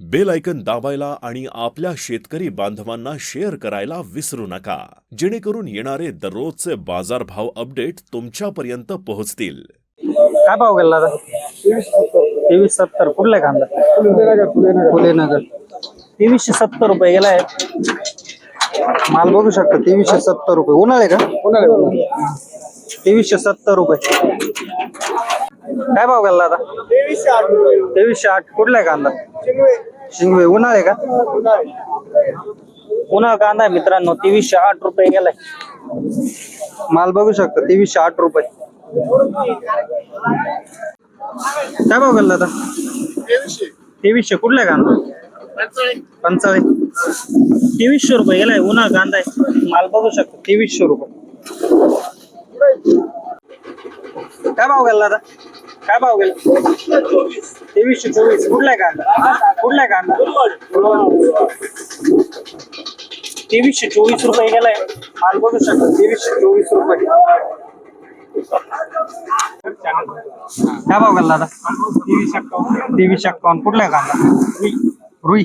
Bell icon दाबायला आणि आपल्या शेतकरी बांधवांना शेअर करायला विसरू नका. जेणेकरून येणारे दररोजचे बाजारभाव अपडेट तुमच्यापर्यंत पोहोचतील. काय भाव गेला दादा तेवीस सत्तर. कुठला कांदा? फुले नगर तेवीसशे सत्तर रुपये गेलाय माल बघू शकता तेवीसशे सत्तर रुपये. उन्हाळे का? तेवीसशे सत्तर रुपये. काय भाव घालला दादा तेवीसशे आठ. कुठला आहे कांदा? शिंगवे. उन्हाळे का? उन्हाळा कांदा आहे मित्रांनो. तेवीसशे आठ रुपये गेलाय. माल बघू शकता. तेवीसशे आठ रुपये. काय भाव घालला आता? तेवीसशे. कुठला कांदा? पंचाळी. तेवीसशे रुपये गेलाय. उन्हाळ कांदा आहे. माल बघू शकतो. तेवीसशे रुपये. काय भाव गेला दादा काय भाव गेला? तेवीसशे चोवीस. कुठलाय कांदा? कुठलाय कांदा? तेवीसशे चोवीस रुपये गेलाय. माल बघू शकतो. तेवीसशे चोवीस रुपये. काय भाव घालला आता तेवीसशे एक्कावन्न. कुठला आहे कांदा? रुई.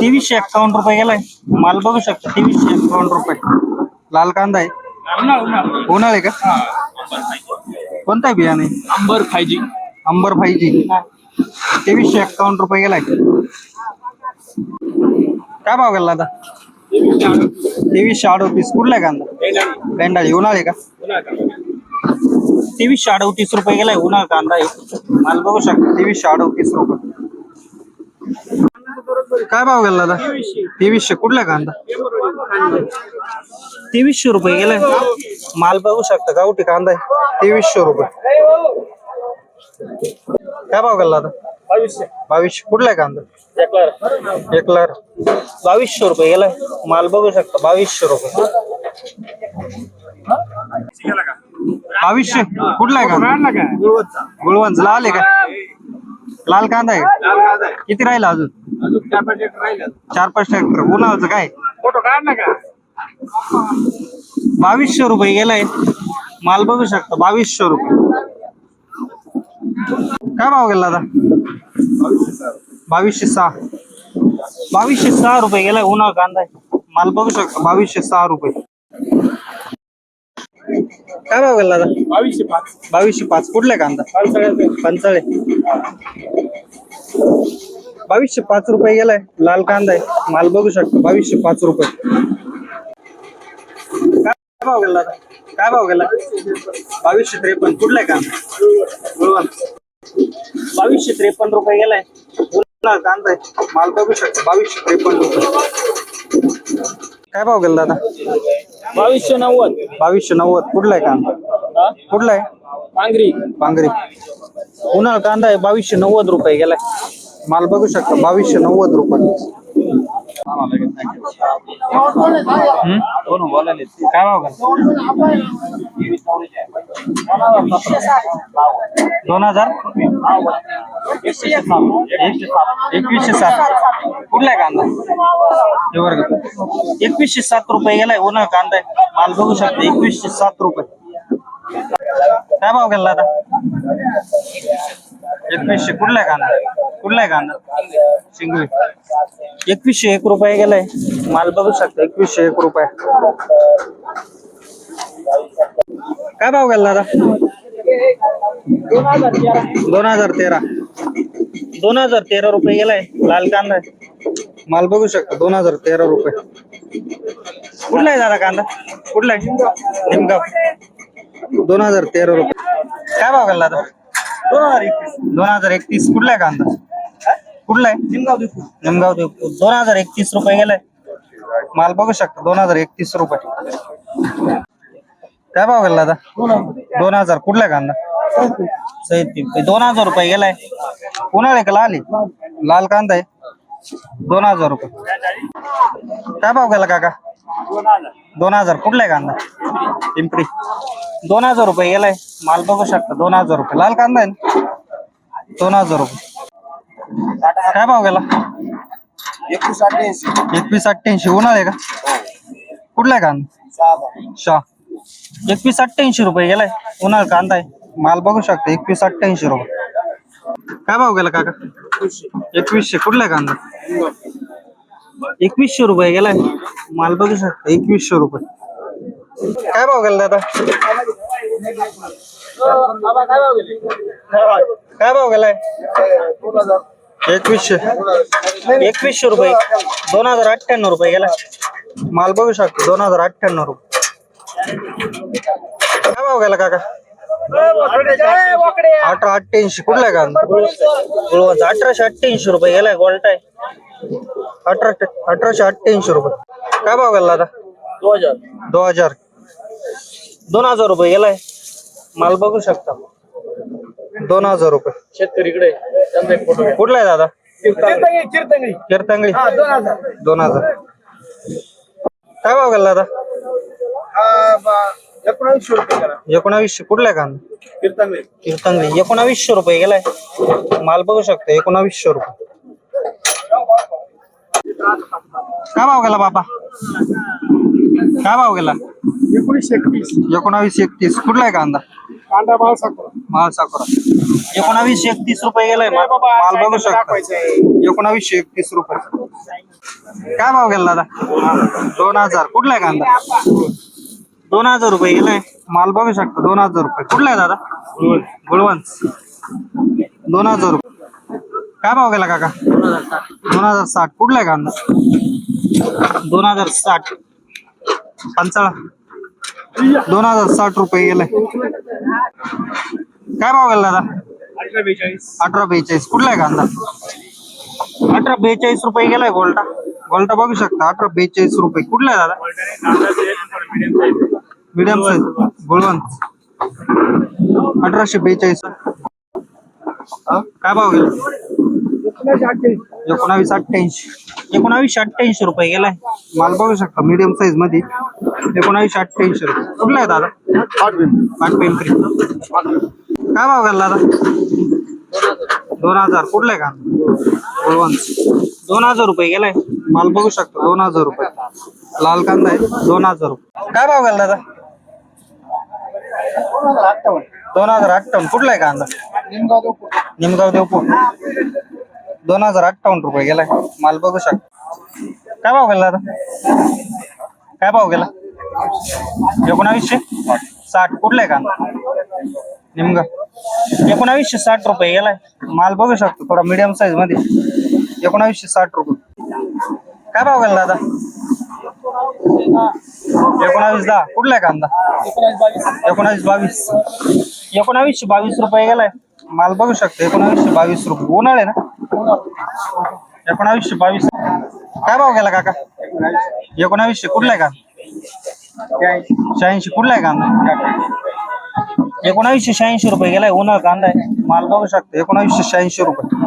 तेवीसशे एक्कावन्न रुपये गेलाय. माल बघू शकता. तेवीसशे एक्कावन्न रुपये. लाल कांदा आहे. उन्हाळे का? कोणता बियाणे अंबर फायजी. अंबर फाईजी तेवीसशे एक्कावन्न रुपये गेलाय. काय भाव गेला आता? तेवीसशे अडोतीस कुठला आहे कांदा? बेंडाळी उन्हाळे का? तेवीसशे अडोतीस रुपये गेलाय उन्हाळा कांदा आहे. माल बघू शकता. तेवीसशे अडोतीस रुपये. काय भाव गेला दादा? तेवीसशे. कुठला कांदा? तेवीसशे रुपये गेलाय. माल बघू शकता. गावठी कांदा आहे. तेवीसशे रुपये. काय भाव गेला दादा? बावीसशे. कुठला कांदा? एकलार. बावीसशे रुपये गेलाय. माल बघू शकता. बावीसशे रुपये. बावीसशे. कुठला आहे कांदा गुळवंच लाल आहे का? लाल कांदा आहे. का? किती राहिला अजून? चार पाच ट्रॅक्टर उन्हाळ्याचं काय? बावीसशे रुपये गेलाय. माल बघू शकता बावीसशे रुपये. काय भाव गेला आता बावीसशे सहा. बावीसशे सहा रुपये गेलाय उन्हाळा कांदा आहे. माल बघू शकता बावीसशे सहा रुपये. काय भाव गेला आता बावीसशे पाच. बावीसशे पाच. कुठला कांदा? पंचाळे बावीसशे पाच रुपये गेलाय. लाल कांदा आहे. माल बघू शकतो. बावीसशे पाच रुपये. काय भाव गेला? काय भाव गेला? बावीसशे त्रेपन्न. कुठलाय कांदा? बावीसशे त्रेपन्न रुपये गेलाय. कांदा आहे. माल बघू शकतो. बावीसशे त्रेपन्न रुपये. काय भाव गेला दादा? बावीसशे नव्वद. बावीसशे नव्वद. कुठलाय कांदा? कुठला आहे? पांगरी पांगरी उन्हाळा कांदा आहे. बावीसशे नव्वद रुपये गेलाय. माल बघू शकता. बावीसशे नव्वद रुपये. हम्म? काय दोन हज़ार? एकवीसशे सात. कुठला कांदा? एकवीसशे सात रुपये गेलाय. उन्हाळा कांदा माल बघू शकता. एकवीसशे सात रुपये. काय भाव गेला आता? एकवीसशे. कुठला कांदा? कुठला आहे कांदा? शिंगवी एकवीसशे एक रुपये गेलाय. माल बघू शकता एकवीसशे एक रुपये. काय भाव गेला दादा? दोन हजार तेरा. दोन हजार तेरा रुपये गेलाय लाल कांदा आहे. माल बघू शकता दोन हजार तेरा रुपये. कुठला आहे दादा कांदा? कुठला आहे? निमगाव. दोन हजार तेरा रुपये. काय भाव गेला दादा? दोन हजार एकतीस. दोन हजार एकतीस. कुठला आहे कांदा? कुठला आहे? निमगाव देवपूर निमगाव देवपूर दोन हजार एकतीस रुपये गेलाय. माल बघू शकता. दोन हजार एकतीस रुपये. काय भाव गेला दादा? दोन हजार. कुठला आहे कांदा? सैतीस. दोन हजार रुपये गेलाय. उन्हाळे का लाल आहे? लाल कांदा आहे. दोन हजार रुपये. काय भाव गेला काका? दोन हजार. कुठला आहे कांदा? पिंपरी. दोन हजार रुपये गेलाय. माल बघू शकता. दोन हजार रुपये. लाल कांदा आहे दोन हजार रुपये. काय भाव गेला? एकवीस अठ्ठ्याऐंशी. एकवीस अठ्ठ्याऐंशी. उन्हाळे का? कुठला आहे कांदा? शाह. एकवीस अठ्ठ्याऐंशी रुपये गेलाय. उन्हाळ कांदा आहे. माल बघू शकता. एकवीस अठ्ठ्याऐंशी रुपये. काय भाव गेला काका? एकवीसशे. कुठला आहे कांदा? एकवीसशे रुपये गेलाय. माल बघू शकता. एकवीसशे रुपये. काय भाव गेला दादा? काय भाव गेलाय? एकवीसशे. एकवीसशे रुपये. दोन हजार अठ्ठ्याण्णव रुपये गेलाय माल बघू शकतो. दोन हजार अठ्ठ्याण्णव रुपये. काय भाव गेला काका? अठरा अठ्ठ्याऐंशी. कुठला आहे कांदा गुळवाचा अठराशे अठ्ठ्याऐंशी रुपये गेलाय. गोल्ट आहे. अठरा अठराशे अठ्ठ्याऐंशी रुपये. काय भाव गेला दादा दोन हजार. दोन हजार रुपये गेलाय. माल बघू शकता दोन हजार रुपये. शेतकरीकडे त्यांचा एक फोटो कुठला आहे दादा? कीर्तंगळी दोन हजार. दोन हजार. काय भाव गेला दादा? एकोणावीसशे रुपये करा एकोणावीसशे कुठला आहे कांदा? कीर्तंगी कीर्तनगडी एकोणावीसशे रुपये गेलाय. माल बघू शकता एकोणावीसशे रुपये. काय भाव गेला बाबा? काय भाव गेला? एकोणीसशे एकवीस एकोणावीस एकतीस. कुठला आहे कांदा? कांदा माल साखर माल साकोरा एकोणावीसशे एकतीस रुपये गेलाय. माल माल बघू शकता. एकोणावीसशे एकतीस रुपये. काय भाव गेला दादा? दोन हजार. कुठला आहे कांदा? दोन हजार रुपये गेलाय. माल बघू शकता. दोन हजार रुपये. कुठला आहे दादा? गुळवंत. दोन हजार रुपये. काय भाव गेला काका? दोन हजार साठ. कुठला आहे कांदा? दोन हजार साठ. पंचाळा. दोन हजार साठ रुपये गेलाय काय भाव गेला दादा? अठरा बेचाळीस. अठरा बेचाळीस. कुठला आहे कांदा? अठरा बेचाळीस रुपये गेलाय गोल्टा. गोल्टा बघू शकता. अठरा बेचाळीस रुपये. कुठला आहे दादा? मीडियम साईज गुळवंत अठराशे बेचाळीस. काय भाव गेला? एकोणावीस अठ्ठ्याऐंशी. एकोणावीसशे अठ्ठ्याऐंशी रुपये गेलाय. माल बघू शकता. मीडियम साईजमध्ये. एकोणावीसशे अठ्ठ्याऐंशी रुपये कुठला आहे दादा? पाच पिंपरी काय भाव गेला दादा दोन हजार. कुठला आहे का? दोन हजार रुपये गेलाय. माल बघू शकतो. दोन हजार रुपये. लाल कांदा आहे. दोन हजार रुपये. काय भाव गेला दादा दोन हजार अठ्ठावन्न. कुठला आहे कांदा? निमगाव देवपूर. दोन हजार अठ्ठावन्न रुपये गेलाय. माल बघू शकतो. काय भाव गेला दादा काय भाव गेला? एकोणावीसशे साठ. कुठला आहे का? निमग. एकोणावीसशे साठ रुपये गेलाय. माल बघू शकतो थोडा मीडियम साईजमध्ये. एकोणावीसशे साठ रुपये. काय भाव गेला दादा? एकोणावीस दहा. कुठला आहे कांदा? एकोणावीस बावीस. एकोणावीसशे बावीस रुपये गेलाय. माल बघू शकतो. एकोणावीसशे बावीस रुपये. उन्हाळे ना? एकोणावीसशे बावीस. काय भाव गेला काका? एकोणावीसशे. कुठला आहे का? शहाऐंशी कुठला आहे कांदा? एकोणावीसशे शहाऐंशी रुपये गेलाय उन्हाळ कांदा आहे. माल बघू शकतो एकोणावीसशे शहाऐंशी रुपये.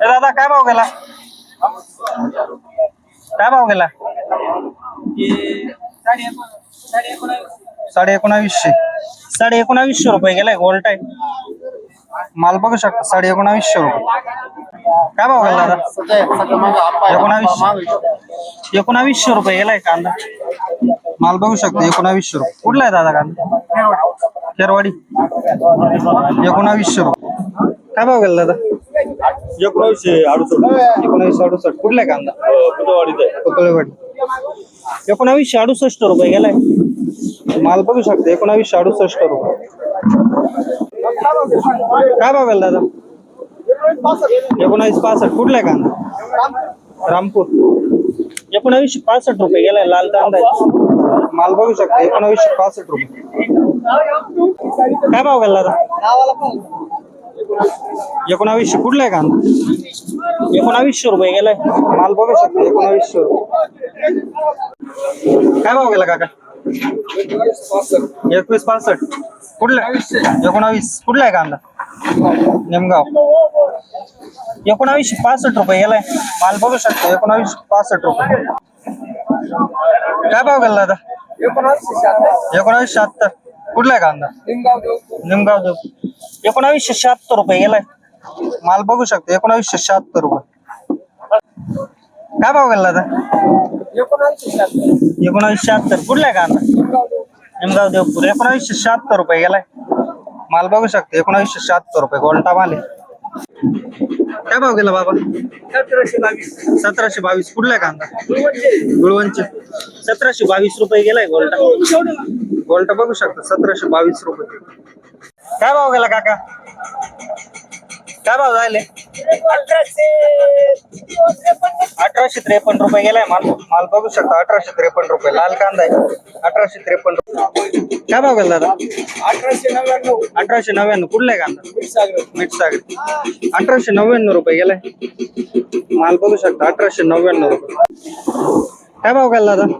दादा काय भाव गेला? काय भाव गेला? साडे एकोणावीसशे. साडे एकोणावीसशे रुपये गेलाय गोल्ट आहे. माल बघू शकता साडे एकोणावीसशे रुपये. काय भाव गेला दादा? एकोणावीसशे. एकोणावीसशे रुपये गेलाय कांदा. माल बघू शकता एकोणावीसशे रुपये. कुठला आहे दादा कांदा? खेरवाडी. एकोणावीसशे रुपये. काय भाव गेला दादा? एकोणीसशे अडुसष्ट. एकोणावीसशे अडुसष्ट. कुठला आहे कांदा? कोकळेवाडी एकोणावीसशे अडुसष्ट रुपये गेलाय. माल बघू शकता एकोणावीसशे अडुसष्ट रुपये. काय भाव गेला दादा? एकोणावीस पासष्ट. कुठला आहे कांदा? रामपूर. एकोणावीसशे पासष्ट रुपये गेलाय लाल कांदा आहे माल बघू शकता एकोणावीसशे पासष्ट रुपये. काय भाव गेला दादा एकोणावीसशे कुठला आहे कांदा? एकोणावीसशे रुपये गेलाय. माल बघू शकता एकोणावीसशे रुपये. काय भाव गेला काका? एकवीस पासष्ट. कुठला? एकोणावीस. कुठला आहे कांदा? निमगाव. एकोणावीसशे पासष्ट रुपये गेलाय माल बघू शकतो एकोणावीसशे पासष्ट रुपये. काय भाव गेला दादा? एकोणावीसशे शहात्तर कुठला आहे कांदा निमगाव देव एकोणावीसशे शहात्तर रुपये गेलाय माल बघू शकतो एकोणावीसशे शहात्तर रुपये. काय भाव गेला दादा? एकोणावीसशे शहात्तर. कुठला आहे कांदा निमगाव देवपूर एकोणावीसशे शहात्तर रुपये गेलाय माल बघू शकते. एकोणावीसशे शहात्तर रुपये गोल्टा माल आहे? काय भाव गेला बाबा? सतराशे बावीस. कुठला कांदा? गुळवंचे सतराशे बावीस रुपये गेलाय गोल्टा गोल्टा बघू शकता. सतराशे बावीस रुपये. काय भाव गेला काका? काय भाव झाले अठराशे त्रेपन्न रुपये गेलाय माल. माल बघू शकता अठराशे त्रेपन्न रुपये. लाल कांदा आहे. अठराशे त्रेपन्न रुपये. काय भाव गेला दादा? अठराशे नव्याण्णव. अठराशे नव्याण्णव. कुठला आहे कांदा? मीठ सागर अठराशे नव्याण्णव रुपये गेलाय. माल बघू शकता अठराशे नव्याण्णव रुपये. काय भाव गेला दादा?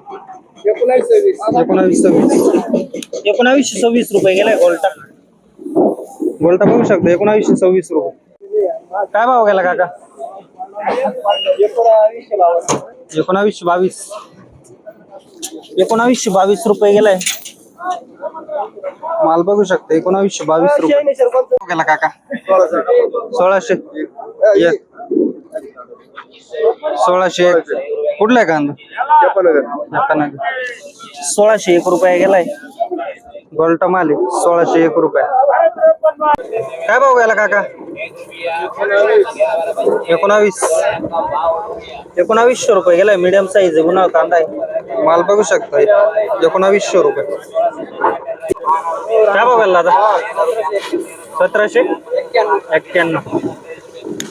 एकोणावीस. सव्वीस एकोणावीस सव्वीस. एकोणावीसशे सव्वीस रुपये गेलाय गोल्टा. गोल्टा बघू शकता एकोणावीसशे सव्वीस रुपये. काय भाव गेला काका? एकोणावीसशे बावीस. एकोणावीसशे बावीस रुपये गेलाय. माल बघू शकता एकोणावीसशे बावीस रुपये. गेला काका? सोळाशे. एक सोळाशे एक. कुठला आहे कांदा? सोळाशे एक रुपये गेलाय. गोल्टा माल आहे सोळाशे एक रुपये. काय भाव गेला काका? एकोणावीस. एकोणावीसशे रुपये गेलाय मीडियम साईज आहे कांदा आहे. माल बघू शकता एकोणावीसशे रुपये. काय भाव आता सतराशे? एक्क्याण्णव.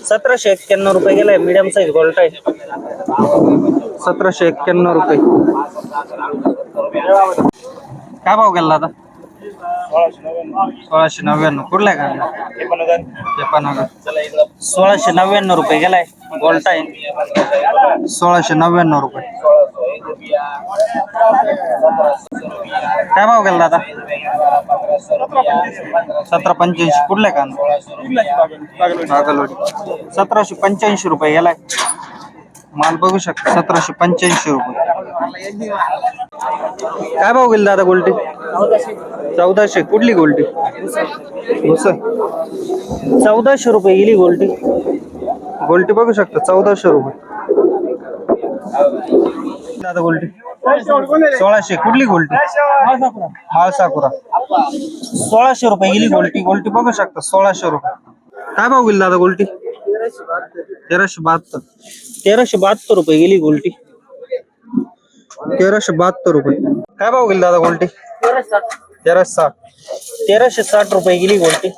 सतराशे एक्क्याण्णव रुपये गेलाय मीडियम साईज गोल्ट आहे. सतराशे एक्क्याण्णव रुपये. काय भाव गेला आता सोळाशे नव्याण्णव. कुठला आहे का टेपानगर सोळाशे नव्याण्णव रुपये गेलाय. गोल्ट आहे. सोळाशे नव्याण्णव रुपये. काय भाव गेला आता सतरा पंच्याऐंशी. कुठला आहे बागलवाडी सतराशे पंच्याऐंशी रुपये गेलाय. माल बघू शकता. सतराशे पंच्याऐंशी रुपये. काय भाव गेला दादा गोल्टी? चौदाशे. कुठली गोल्टी? चौदाशे रुपये गेली गोल्टी. गोल्टी बघू शकता चौदाशे रुपये. दादा गोल्टी. सोळाशे. कुठली गोल्टी? माळसाकुरा सोळाशे रुपये गेली गोल्टी. गोल्टी बघू शकता सोळाशे रुपये. काय भाव गेली दादा गोल्टी? तेराशे बहात्तर. तेराशे बहात्तर रुपये गेली गोल्टी. तेराशे बहात्तर रुपये. काय भाव गेली दादा गोल्टी? तेराशे साठ. तेराशे साठ रुपये गेली गोल्टी.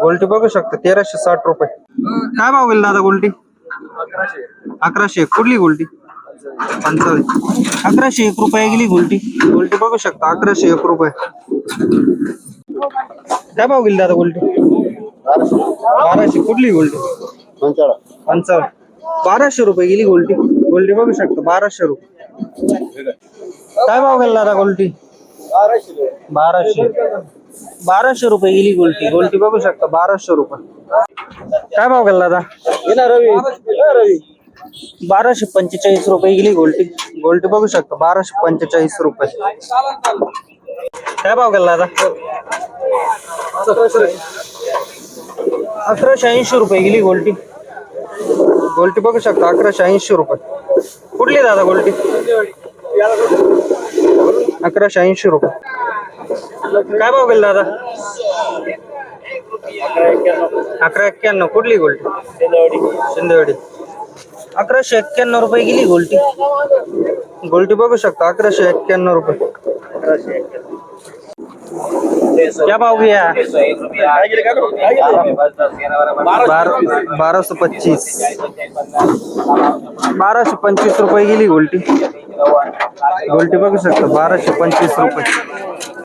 गोल्टी बघू शकता तेराशे साठ रुपये. काय भाव गेली दादा गोल्टी? अकराशे कुठली गोल्टी? पंचाळीस अकराशे एक रुपये गेली गोल्टी. गोल्टी बघू शकता अकराशे एक रुपये. काय भाव गेली दादा गोल्टी? बाराशे. कुठली गोल्टी? पंचावन्न. बाराशे रुपये गेली गोल्टी. गोल्टी बघू शकता बाराशे रुपये. काय भाव गेला दादा गोल्टी? बाराशे. बाराशे रुपये गेली गोल्टी. गोल्टी बघू शकता बाराशे रुपये. काय भाव गेला दादा रवी. बाराशे पंचेचाळीस रुपये गेली गोल्टी. गोल्टी बघू शकता बाराशे पंचेचाळीस रुपये. काय भाव गेला दादा अकराशे ऐंशी रुपये गेली गोल्टी. गोल्टी बघू शकता अकराशे ऐंशी रुपये. कुठली दादा गोल्टी अकराशे ऐंशी रुपये काय भाव गेला दादा अकरा एक्क्याण्णव कुठली गोल्टी शिंदेवाडी अकराशे एक्क्याण्णव रुपये गेली गोल्टी गोल्टी बघू शकता अकराशे एक्क्याण्णव रुपये क्या भाव गया बारह सौ पच्चीस। बाराशे पंचवीस रुपये गेली गोल्टी गोल्टी बघू शकता हो? बाराशे पंचवीस रुपये।